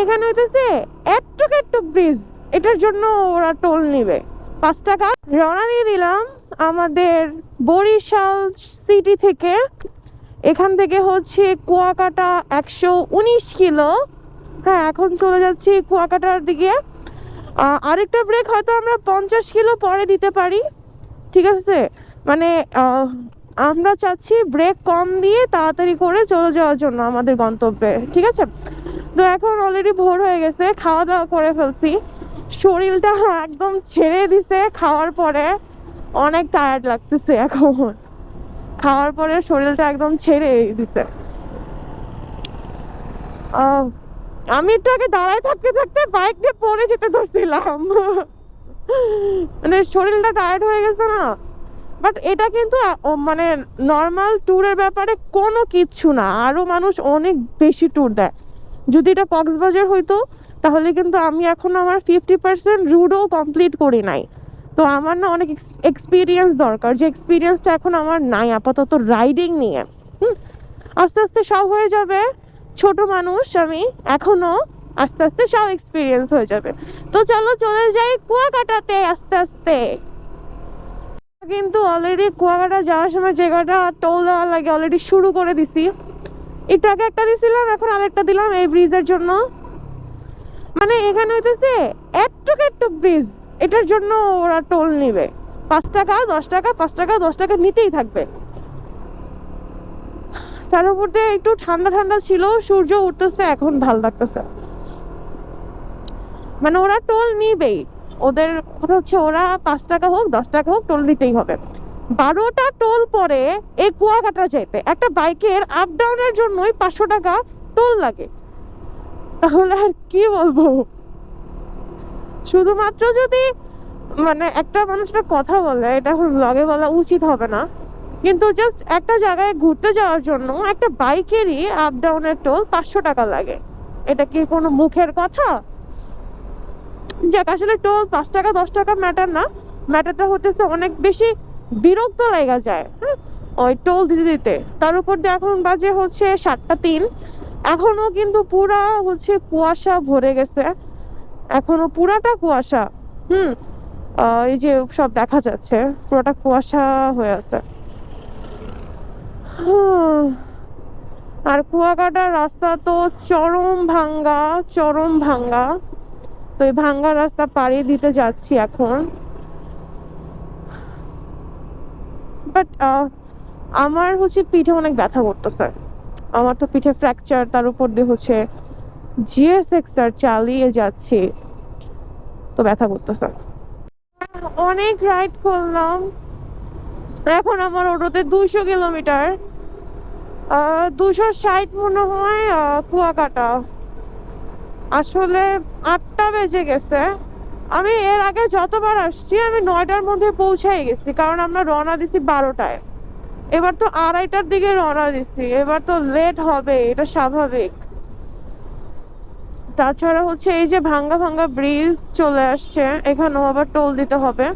এখানে হইতেছে একটুক একটুক ব্রিজ এটার জন্য ওরা টোল নিবে। পাঁচ টাকা। রওনা দিয়ে দিলাম আমাদের বরিশাল সিটি থেকে। এখান থেকে হচ্ছে কুয়াকাটা একশো উনিশ কিলো। হ্যাঁ এখন চলে যাচ্ছি কুয়াকাটার দিকে। আরেকটা ব্রেক হয়তো আমরা পঞ্চাশ কিলো পরে দিতে পারি। ঠিক আছে? মানে আমরা চাচ্ছি ব্রেক কম দিয়ে তাড়াতাড়ি করে চলে যাওয়ার জন্য আমাদের গন্তব্যে। ঠিক আছে? তো এখন অলরেডি ভোর হয়ে গেছে খাওয়া দাওয়া করে ফেলছি। শরীরটা একদম ছেড়ে দিছে, খাওয়ার পরে অনেক টায়ার্ড লাগতেছে এখন। খাওয়ার পরে শরীরটা একদম ছেড়ে দিছে। আমি একটু আগে দাঁড়ায় থাকতে থাকতে বাইক দিয়ে পড়ে যেতে ধরছিলাম। মানে শরীরটা টায়ার্ড হয়ে গেছে না। বাট এটা কিন্তু মানে নর্মাল ট্যুরের ব্যাপারে কোনো কিচ্ছু না। আরও মানুষ অনেক বেশি ট্যুর দেয়। যদি এটা কক্সবাজার হইতো, তাহলে কিন্তু আমি এখন আমার ফিফটি পার্সেন্ট রুটও কমপ্লিট করি নাই। তো আমার না অনেক এক্সপিরিয়েন্স দরকার, যে এক্সপিরিয়েন্সটা এখন আমার নাই, আপাতত রাইডিং নিয়ে। আস্তে আস্তে সব হয়ে যাবে, ছোট মানুষ আমি এখনও আস্তে আস্তে সব এক্সপিরিয়েন্স হয়ে যাবে। তো চলো চলে যাই কুয়াকাটাতে আস্তে আস্তে। কিন্তু অলরেডি কুয়াকাটা যাওয়ার সময় জায়গাটা টোল দেওয়া লাগে অলরেডি শুরু করে দিছি। একটু আগে একটা দিছিলাম, এখন আরেকটা দিলাম এই ব্রিজের জন্য। মানে এখানে হইতেছে একটুক একটুক ব্রিজ এটার জন্য ওরা টোল নিবে। পাঁচ টাকা, দশ টাকা, পাঁচ টাকা, দশ টাকা নিতেই থাকবে। তার উপর দিয়ে একটু ঠান্ডা ঠান্ডা ছিল, সূর্য উঠতেছে, এখন ভালো লাগতেছে। মানে ওরা টোল নিবেই। ওদের কথা হচ্ছে ওরা পাঁচ টাকা হোক, দশ টাকা হোক টোল নিতেই হবে। বারোটা টোল পরে এই কুয়াকাটা যেতে একটা বাইকের আপ ডাউনের জন্যই পাঁচশো টাকা টোল লাগে। তাহলে আর কি বলব? শুধুমাত্র যদি মানে একটা মানুষটা কথা বলে, এটা এখন ব্লগে বলা উচিত হবে না। কিন্তু জাস্ট একটা জায়গায় ঘুরতে যাওয়ার জন্য একটা বাইকেরই আপ ডাউনের টোল পাঁচশো টাকা লাগে। এটা কি কোনো মুখের কথা? যাক, আসলে টোল পাঁচ টাকা, দশ টাকা ম্যাটার না। ম্যাটারটা হতেছে অনেক বেশি বিরক্ত লেগে যায়। হ্যাঁ ওই টোল দিতে দিতে। তার উপর দিয়ে এখন বাজে হচ্ছে সাতটা তিন। এখনও কিন্তু পুরা হচ্ছে কুয়াশা ভরে গেছে। এখনও পুরাটা কুয়াশা। হুম? এই যে সব দেখা যাচ্ছে, পুরোটা কুয়াশা হয়ে আছে। আর কুয়াকাটার রাস্তা তো চরম ভাঙ্গা চরম ভাঙ্গা। তো এই ভাঙ্গা রাস্তা পাড়ি দিতে যাচ্ছি এখন। বাট আমার হচ্ছে পিঠে অনেক ব্যথা করতেছে। আমার তো পিঠে ফ্র্যাকচার তার উপর দিয়ে হচ্ছে জিএসএক্স আর চালিয়ে যাচ্ছি। তো ব্যথা করতেছে। অনেক রাইড করলাম। এখন আমার ওটাতে দুইশো কিলোমিটার। দুশো ষাট মনে হয় কুয়াকাটা। আসলে আটটা বেজে গেছে। আমি এর আগে যতবার আসছি, আমি নয়টার মধ্যে পৌঁছাই গেছি, কারণ আমরা রওনা দিছি বারোটায়। এবার তো আড়াইটার দিকে রওনা দিছি, এবার তো লেট হবে, এটা স্বাভাবিক। তাছাড়া হচ্ছে এই যে ভাঙ্গা ভাঙ্গা ব্রিজ চলে আসছে, এখানেও আবার টোল দিতে হবে।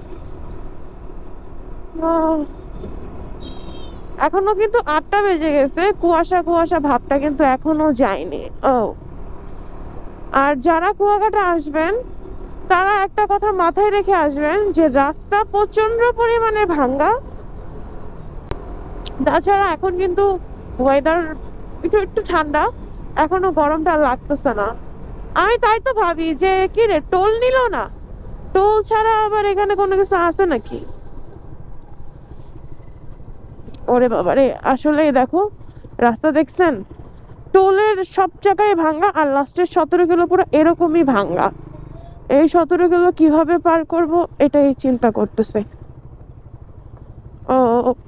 এখনও কিন্তু আটটা বেজে গেছে, কুয়াশা কুয়াশা ভাবটা কিন্তু এখনও যায়নি। ও। আর যারা কুয়াকাটা আসবেন তারা একটা কথা মাথায় রেখে আসবেন যে রাস্তা প্রচণ্ড পরিমাণে ভাঙ্গা। তাছাড়া এখন কিন্তু ওয়েদার একটু একটু ঠান্ডা, এখনও গরমটা লাগতেছে না। আমি তাই তো ভাবি যে, কি রে, টোল নিল না? টোল ছাড়া আবার এখানে কোনো কিছু আছে নাকি? ওরে বাবারে, আসলে দেখো, রাস্তা দেখছেন? টোলের সব জায়গায় ভাঙ্গা আর লাস্টের সতেরো কিলো পুরো এরকমই ভাঙ্গা। এই সতেরো কিলো কীভাবে পার করব এটাই চিন্তা করতেছে। ও,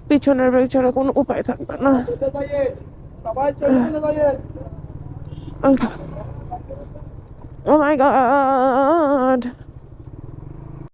পিছনের ব্রেক ছাড়া কোনো উপায় থাকবে না। Oh my god.